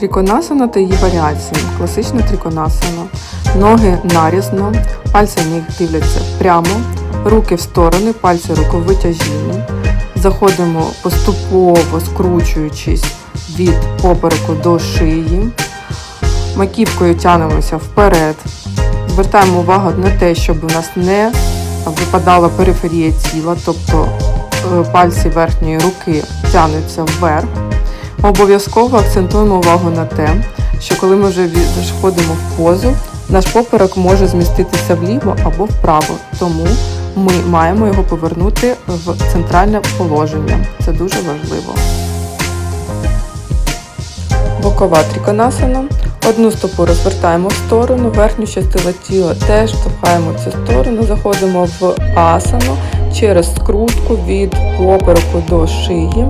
Триконасана та її варіації. Класична триконасана. Ноги нарізно, пальці ніг дивляться прямо, руки в сторони, пальці рук витяжінні. Заходимо поступово скручуючись від попереку до шиї. Маківкою тянемося вперед. Звертаємо увагу на те, щоб у нас не випадала периферія тіла, тобто е, пальці верхньої руки тянуться вверх. Обов'язково акцентуємо увагу на те, що коли ми вже від- входимо в позу, наш поперек може зміститися вліво або вправо, тому ми маємо його повернути в центральне положення. Це дуже важливо. Бокова триконасана. Одну стопу розвертаємо в сторону, верхню частину тіла теж штовхаємо в цю сторону, заходимо в асану через скрутку від попереку до шиї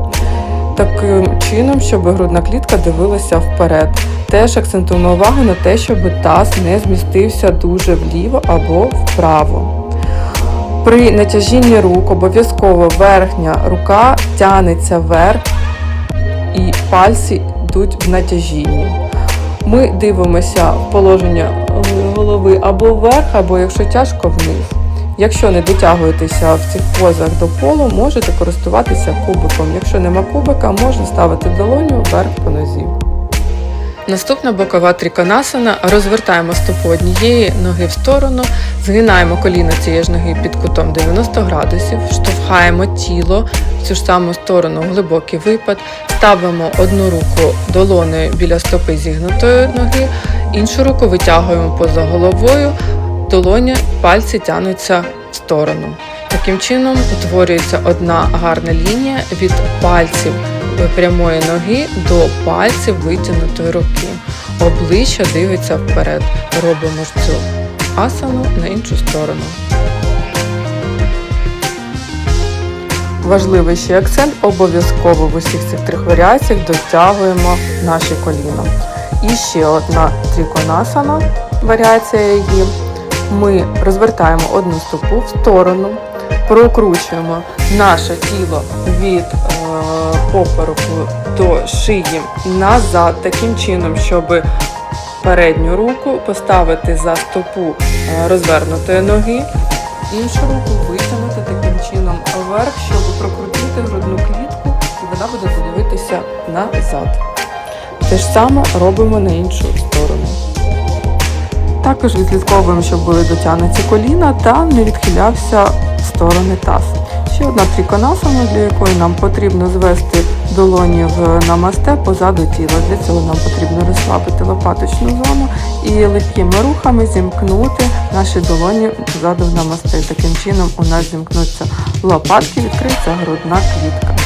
таким чином, щоб грудна клітка дивилася вперед. Теж акцентуємо увагу на те, щоб таз не змістився дуже вліво або вправо. При натяжінні рук обов'язково верхня рука тянеться вверх і пальці йдуть в натяжінні. Ми дивимося в положення голови або вверх, або якщо тяжко вниз. Якщо не дотягуєтеся в цих позах до полу, можете користуватися кубиком. Якщо нема кубика, можна ставити долоню вверх по нозі. Наступна бокова триконасана. Розвертаємо стопу однієї ноги в сторону, згинаємо коліно цієї ж ноги під кутом 90 градусів, штовхаємо тіло в цю ж саму сторону, глибокий випад, ставимо одну руку долонею біля стопи зігнутої ноги, іншу руку витягуємо поза головою, долоня, пальці тянуться в сторону. Таким чином утворюється одна гарна лінія від пальців прямої ноги до пальців витягнутої руки. Обличчя дивиться вперед. Робимо цю асану на іншу сторону. Важливий акцент обов'язково в усіх цих трьох варіаціях дотягуємо наші коліна. І ще одна триконасана, варіація її. Ми розвертаємо одну стопу в сторону, прокручуємо наше тіло від е, попереку до шиї назад, таким чином, щоб передню руку поставити за стопу е, розвернутої ноги, іншу руку витягнути таким чином вверх, щоб прокрутити грудну клітку, і вона буде дивитися назад. Те ж саме робимо на іншу сторону. Також відслідковуємо, щоб були дотягнуті коліна та не відхилявся в сторони таз. Ще одна триконасана, для якої нам потрібно звести долоні в намасте позаду тіла. Для цього нам потрібно розслабити лопаточну зону і легкими рухами зімкнути наші долоні позаду в намасте. Таким чином у нас зімкнуться лопатки, відкриється грудна клітка.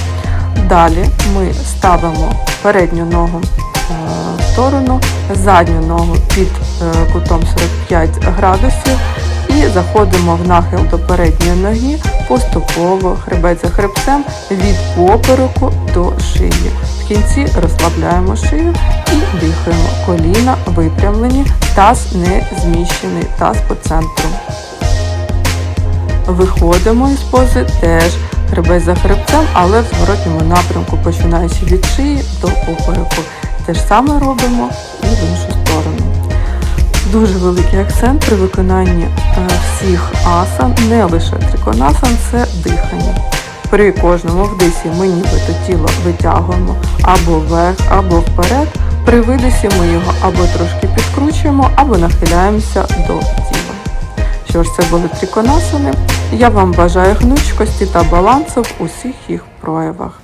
Далі ми ставимо передню ногу е, в сторону, задню ногу під кутом 45 градусів і заходимо в нахил до передньої ноги поступово хребець за хребцем від попереку до шиї. В кінці розслабляємо шию і дихаємо. Коліна випрямлені, таз не зміщений, таз по центру. Виходимо із пози теж хребець за хребцем, але в зворотньому напрямку, починаючи від шиї до попереку. Те ж саме робимо і в іншу сторону. Дуже великий акцент при виконанні е, всіх асан, не лише триконасан, це дихання. При кожному вдисі ми нібито тіло витягуємо або вверх, або вперед. При видисі ми його або трошки підкручуємо, або нахиляємося до тіла. Що ж, це були триконасани. Я вам бажаю гнучкості та балансу в усіх їх проявах.